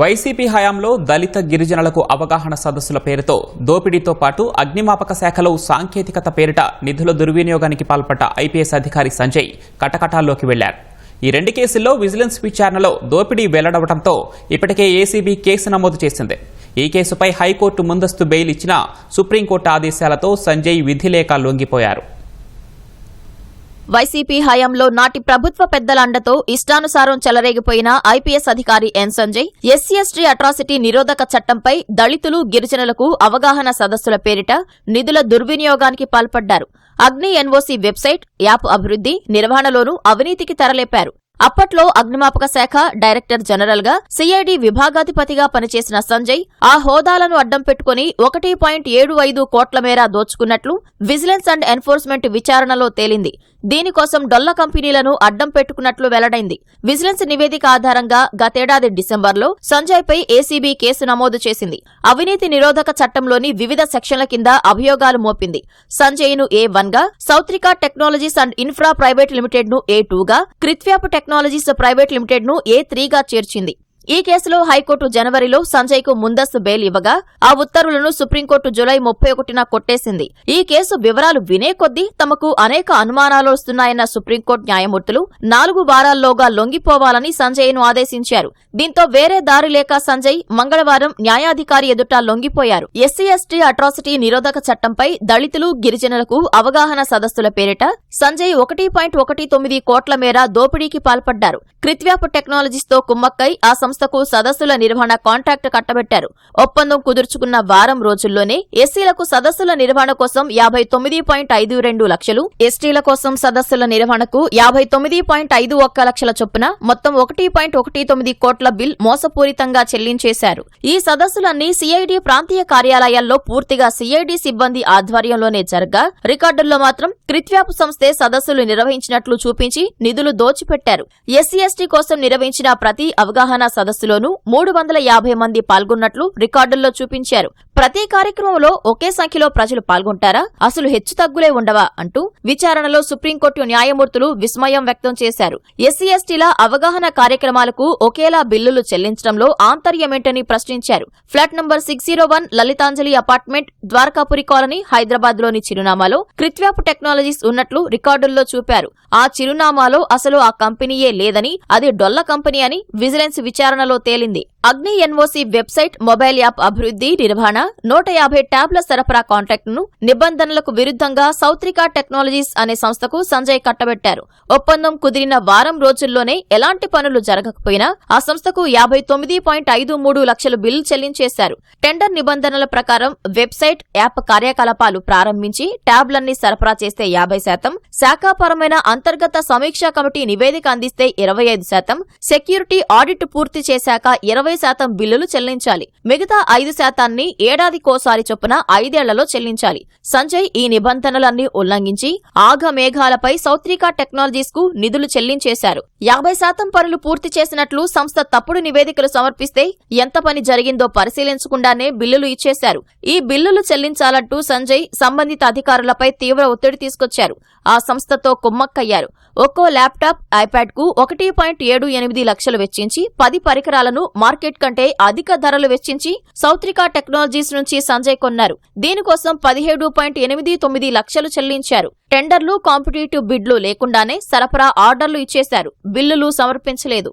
YCP హయాంలో దళిత గిరిజనులకు అవగాహన సదస్సుల పేరుతో దోపిడీతో పాటు అగ్నిమాపక శాఖలో సాంకేతికత పేరిట నిధుల దుర్వినియోగానికి పాల్పడ్డ ఐపీఎస్ అధికారి సంజయ్ కటకటాల్లోకి వెళ్ళారు. ఈ రెండు కేసుల్లో విజిలెన్స్ విచారణలో దోపిడీ వెల్లడవడంతో ఇప్పటికే ఏసీబీ కేసు నమోదు చేసింది. ఈ కేసుపై హైకోర్టు ముందస్తు బెయిల్ ఇచ్చిన సుప్రీంకోర్టు ఆదేశాలతో సంజయ్ విధిలేఖ లొంగిపోయారు. వైసీపీ హయాంలో నాటి ప్రభుత్వ పెద్దల అండతో ఇష్టానుసారం చెలరేగిపోయిన ఐపీఎస్ అధికారి N Sanjay SC ST atrocity నిరోధక చట్టంపై దళితులు గిరిజనులకు అవగాహన సదస్సుల పేరిట నిధుల దుర్వినియోగానికి పాల్పడ్డారు. అగ్ని ఎన్ఓసీ వెబ్సైట్ యాప్ అభివృద్ధి నిర్వహణలోనూ అవినీతికి తెరలేపారు. అప్పట్లో అగ్నిమాపక శాఖ డైరెక్టర్ జనరల్గా సిఐడి విభాగాధిపతిగా పనిచేసిన సంజయ్ ఆ హోదాలను అడ్డం పెట్టుకుని ఒకటి పాయింట్ ఏడు ఐదు కోట్ల మేర దోచుకున్నట్లు విజిలెన్స్ అండ్ ఎన్ఫోర్స్మెంట్ విచారణలో తేలింది. దీనికోసం డొల్ల కంపెనీలను అడ్డం పెట్టుకున్నట్లు వెల్లడైంది. విజిలెన్స్ నివేదిక ఆధారంగా గతేడాది డిసెంబర్లో సంజయ్ పై ఏసీబీ కేసు నమోదు చేసింది. అవినీతి నిరోధక చట్టంలోని వివిధ సెక్షన్ల కింద అభియోగాలు మోపింది. సంజయ్ను ఏ వన్గా సౌత్రికా టెక్నాలజీస్ అండ్ ఇన్ఫ్రా ప్రైవేట్ లిమిటెడ్ను ఏ టూగా కృత్వ్యాప్ టెక్నాలజీస్ ప్రైవేట్ లిమిటెడ్ను ఏ త్రీగా చేర్చింది. ఈ కేసులో హైకోర్టు జనవరిలో సంజయ్కు ముందస్తు బెయిల్ ఇవ్వగా ఆ ఉత్తర్వులను సుప్రీంకోర్టు జులై ముప్పై ఒకటిన కొట్టేసింది. ఈ కేసు వివరాలు వినే కొద్దీ తమకు అనేక అనుమానాలు వస్తున్నాయన్న సుప్రీంకోర్టు న్యాయమూర్తులు నాలుగు వారాల్లోగా లొంగిపోవాలని సంజయ్ను ఆదేశించారు. దీంతో వేరే దారి లేక సంజయ్ మంగళవారం న్యాయాధికారి ఎదుట లొంగిపోయారు. ఎస్సీ ఎస్టీ అట్రాసిటీ నిరోధక చట్టంపై దళితులు గిరిజనులకు అవగాహన సదస్సుల పేరిట సంజయ్ ఒకటి పాయింట్ ఒకటి తొమ్మిది కోట్ల మేర దోపిడీకి పాల్పడ్డారు. కృత్వ్యాపు టెక్నాలజీస్తో కుమ్మక్కై ఆ సంస్థకు సదస్సుల నిర్వహణ కాంట్రాక్ట్ కట్టబెట్టారు. ఒప్పందం కుదుర్చుకున్న వారం రోజుల్లోనే ఎస్సీలకు సదస్సుల నిర్వహణ కోసం యాభై తొమ్మిది పాయింట్ ఐదు రెండు లక్షలు ఎస్టీల కోసం సదస్సుల నిర్వహణకు యాభై తొమ్మిది పాయింట్ ఐదు ఒక్క లక్షల చొప్పున మొత్తం ఒకటి పాయింట్ ఒకటి తొమ్మిది కోట్ల బిల్ మోసపూరితంగా చెల్లించేశారు. ఈ సదస్సులన్నీ సిఐడి ప్రాంతీయ కార్యాలయాల్లో పూర్తిగా సిఐడి సిబ్బంది ఆధ్వర్యంలోనే జరగా రికార్డుల్లో మాత్రం కృత్వ్యాప్ సంస్థే సదస్సులు నిర్వహించినట్లు చూపించి నిధులు దోచిపెట్టారు. ఎస్సీ ఎస్టీ కోసం నిర్వహించిన ప్రతి అవగాహన సదస్సులోనూ మూడు వందల యాభై మంది పాల్గొన్నట్లు రికార్డుల్లో చూపించారు. ప్రతి కార్యక్రమంలో ఒకే సంఖ్యలో ప్రజలు పాల్గొంటారా? అసలు హెచ్చుతగ్గులే ఉండవా? అంటూ విచారణలో సుప్రీంకోర్టు న్యాయమూర్తులు విస్మయం వ్యక్తం చేశారు. ఎస్సీ ఎస్టీల అవగాహన కార్యక్రమాలకు ఒకేలా బిల్లులు చెల్లించడంలో ఆంతర్యమేంటని ప్రశ్నించారు. Flat number six zero one Lalithanjali apartment Dwarakapuri colony హైదరాబాద్లోని చిరునామాలో క్రిత్వ్యాప్ టెక్నాలజీస్ ఉన్నట్లు రికార్డుల్లో చూపారు. ఆ చిరునామాలో అసలు ఆ కంపెనీయే లేదని అది డొల్ల కంపెనీ అని విజిలెన్స్ విచారణలో తేలింది. అగ్ని ఎన్ఓసి వెబ్సైట్ మొబైల్ యాప్ అభివృద్ధి నిర్వహణ నూట యాభై ట్యాబ్ల సరఫరా కాంట్రాక్టును నిబంధనలకు విరుద్ధంగా సౌత్రికా టెక్నాలజీస్ అనే సంస్థకు సంజయ్ కట్టబెట్టారు. ఒప్పందం కుదిరిన వారం రోజుల్లోనే ఎలాంటి పనులు జరగకపోయినా ఆ సంస్థకు యాభై తొమ్మిది పాయింట్ ఐదు మూడు లక్షలు బిల్లు చెల్లించేశారు. టెండర్ నిబంధనల ప్రకారం వెబ్సైట్ యాప్ కార్యకలాపాలు ప్రారంభించి ట్యాబ్లన్నీ సరఫరా చేస్తే యాభై శాతం శాఖాపరమైన అంతర్గత సమీక్షా కమిటీ నివేదిక అందిస్తే ఇరవై ఐదు శాతం సెక్యూరిటీ ఆడిట్ పూర్తి చేశాక ఇరవై శాతం బిల్లులు చెల్లించాలి. మిగతా ఐదు శాతాన్ని ఏడాదికోసారి చొప్పున ఐదేళ్ళలో చెల్లించాలి. సంజయ్ ఈ నిబంధనలన్నీ ఉల్లంఘించి ఆఘమేఘాలపై సౌత్రికా టెక్నాలజీస్కు నిధులు చెల్లించేశారు. యాభై శాతం పనులు పూర్తి చేసినట్లు సంస్థ తప్పుడు నివేదికలు సమర్పిస్తే ఎంత పని జరిగిందో పరిశీలించకుండానే బిల్లులు ఇచ్చేశారు. ఈ బిల్లులు చెల్లించాలంటూ సంజయ్ సంబంధిత అధికారులపై తీవ్ర ఒత్తిడి తీసుకొచ్చారు. ఆ సంస్థతో కుమ్మక్కయ్యారు. ఒక్కో ల్యాప్టాప్ ఐప్యాడ్కు ఒకటి పాయింట్ ఏడు ఎనిమిది లక్షలు వెచ్చించి పది పరికరాలను మార్కెట్ కంటే అధిక ధరలు వెచ్చించి సౌత్రికా టెక్నాలజీస్ నుంచి సంజయ్ కొన్నారు. దీనికోసం పదిహేడు పాయింట్ ఎనిమిది తొమ్మిది లక్షలు చెల్లించారు. టెండర్లు కాంపిటేటివ్ బిడ్లు లేకుండానే సరఫరా ఆర్డర్లు ఇచ్చేశారు. బిల్లులు సమర్పించలేదు.